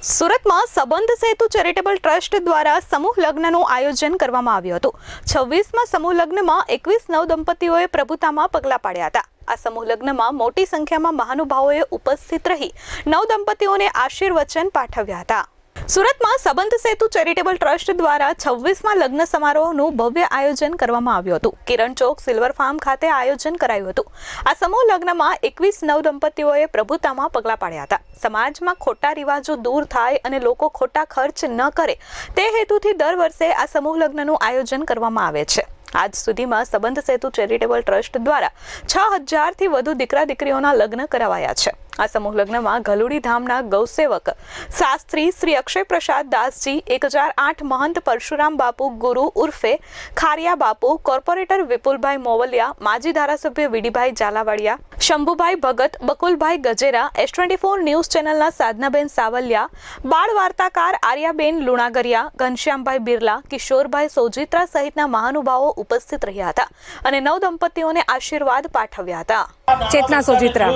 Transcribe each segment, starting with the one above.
સુરતમાં સંબંધ સેતુ charitable trust દ્વારા સમૂહ લગ્નનું આયોજન કરવામાં આવ્યું હતું. છવ્વીસમાં સમૂહ લગ્નમાં એકવીસ નવ દંપતીઓએ પ્રભુતામાં પગલાં પાડ્યા હતા. આ સમૂહ લગ્નમાં મોટી સંખ્યામાં મહાનુભાવોએ ઉપસ્થિત રહી નવ દંપતીઓને આશીર્વચન પાઠવ્યા હતા. સુરતમાં સંબંધ સેતુ ચેરિટેબલ ટ્રસ્ટ દ્વારા છવ્વીસમાં લગ્ન સમારોહનું ભવ્ય આયોજન કરવામાં આવ્યું હતું. કિરણ ચોક સિલ્વર ફાર્મ ખાતે આયોજન કરાયું હતું. આ સમૂહ લગ્નમાં એકવીસ નવ દંપતીઓએ પ્રભુતામાં પગલાં પાડ્યા હતા. સમાજમાં ખોટા રિવાજો દૂર થાય અને લોકો ખોટા ખર્ચ ન કરે, તે હેતુથી દર વર્ષે આ સમૂહ લગ્નનું આયોજન કરવામાં આવે છે. આજ સુધીમાં સંબંધ સેતુ ચેરિટેબલ ટ્રસ્ટ દ્વારા છ હજારથી વધુ દીકરા દીકરીઓના લગ્ન કરાવાયા છે. આ સમૂહ લગ્નમાં ગલુડી ધામના ગૌસેવક શાસ્ત્રી શ્રી અક્ષય પ્રસાદ દાસજી એક હજાર આઠ મહંત પરશુરામ બાપુ, ગુરુ ઉર્ફે ખારિયા બાપુ, કોર્પોરેટર વિપુલભાઈ મોવલિયા, માજી ધારાસભ્ય Vadibhai Zalavadiya Shambhubhai Bhagat, Bakulbhai Gajera S twenty four news ચેનલના સાધનાબેન સાવલિયા બાળ વાર્તાકાર આર્યાબેન લુણાગરિયા, ઘનશ્યામભાઈ બિરલા, કિશોરભાઈ સોજિત્રા સહિતના મહાનુભાવો ઉપસ્થિત રહ્યા હતા અને નવ દંપતીઓને આશીર્વાદ પાઠવ્યા હતા. ચેતના સોજિત્રા.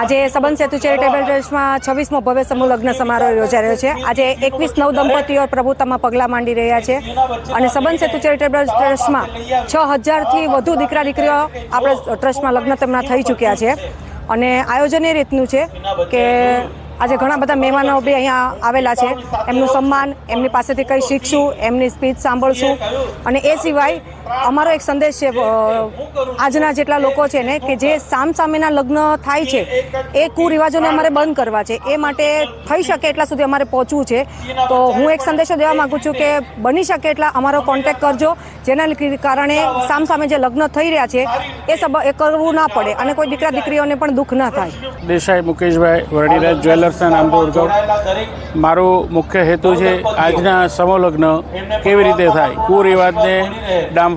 આજે સંબંધ સેતુ ચેરિટેબલ ટ્રસ્ટમાં છવ્વીસમો ભવ્ય સમૂહ લગ્ન સમારોહ યોજાઈ રહ્યો છે. આજે એકવીસ નવ દંપતીઓ પ્રભુતામાં પગલાં માંડી રહ્યા છે. અને સંબંધ સેતુ ચેરિટેબલ ટ્રસ્ટમાં છ હજારથી વધુ દીકરા દીકરીઓ આપણે ટ્રસ્ટમાં લગ્ન તેમના થઈ ચૂક્યા છે. અને આયોજન એ રીતનું છે કે આજે ઘણા બધા મહેમાનો બી અહીંયા આવેલા છે. એમનું સન્માન, એમની પાસેથી કંઈ શીખશું, એમની સ્પીચ સાંભળશું. અને એ સિવાય અમારો એક સંદેશ છે આજના જેટલા લોકો છે ને, કે જે સામ સામેના લગ્ન થાય છે, એ કુરિવાજોને અમારે બંધ કરવા છે. એ માટે થઈ શકે એટલા સુધી અમારે પહોંચવું છે. તો હું એક સંદેશો દેવા માગું છું કે બની શકે એટલા અમારો કોન્ટેક્ટ કરજો, જેના કારણે સામ સામે જે લગ્ન થઈ રહ્યા છે, એ સબ, એ કરવું ના પડે અને કોઈ દીકરા દીકરીઓને પણ દુઃખ ના થાય. દેસાઈ, મુકેશભાઈ, વરણીરાજ જ્વેલર્સના નામથી ઓળખાવ મારો મુખ્ય હેતુ છે, આજના સમૂહલગ્ન કેવી રીતે થાય? કુરિવાજને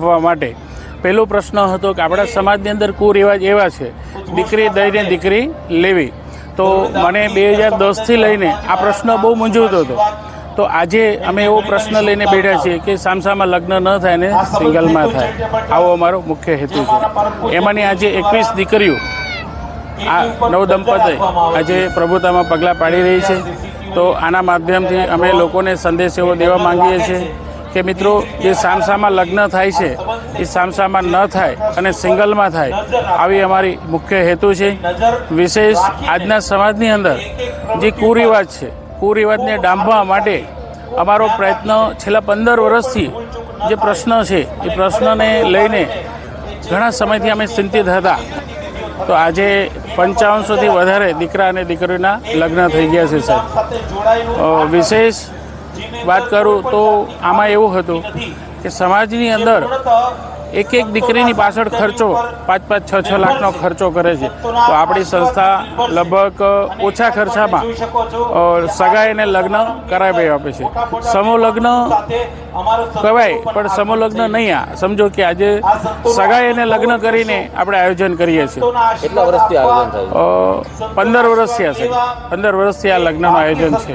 ડામવા માટે. પહેલો પ્રશ્ન હતો કે આપણા સમાજની અંદર કુરિવાજ એવા છે, દીકરી દઈને દીકરી લેવી. તો મને બે હજાર દસથી લઈને આ પ્રશ્ન બહુ મૂંઝવતો હતો. તો આજે અમે એવો પ્રશ્ન લઈને બેઠા છીએ કે સામસામાં લગ્ન ન થાય ને સિંગલમાં થાય. આવો અમારો મુખ્ય હેતુ છે. એમાંની આજે એકવીસ દીકરીઓ આ નવ દંપતી આજે પ્રભુતામાં પગલાં પાડી રહી છે. તો આના માધ્યમથી અમે લોકોને સંદેશ એવો દેવા માંગીએ છીએ કે મિત્રો, જે સામસામાં લગ્ન થાય છે, એ સામસામાં ન થાય અને સિંગલમાં થાય, આવી અમારી મુખ્ય હેતુ છે. વિશેષ આજના સમાજની અંદર જે કુરિવાજ છે, કુરિવાજને ડામવા માટે અમારો પ્રયત્ન છેલ્લા પંદર વર્ષથી જે પ્રશ્ન છે, એ પ્રશ્નને લઈને ઘણા સમયથી અમે ચિંતિત હતા. તો આજે પંચાવનસોથી વધારે દીકરા અને દીકરીના લગ્ન થઈ ગયા છે, સાહેબ. વિશેષ વાત કરું તો આમાં એવું હતું કે સમાજની અંદર એક એક દીકરીની પાછળ ખર્ચો પાંચ પાંચ છ છ લાખનો ખર્ચો કરે છે. તો આપણી સંસ્થા લગભગ ઓછા ખર્ચામાં સગાઈને લગ્ન કરાવી આપે છે. સમૂહ લગ્ન કહેવાય પણ સમૂહ લગ્ન નહીં આ. સમજો કે આજે સગાઈ અને લગ્ન કરીને આપણે આયોજન કરીએ છીએ. પંદર વર્ષથી હશે પંદર વર્ષથી આ લગ્નનું આયોજન છે.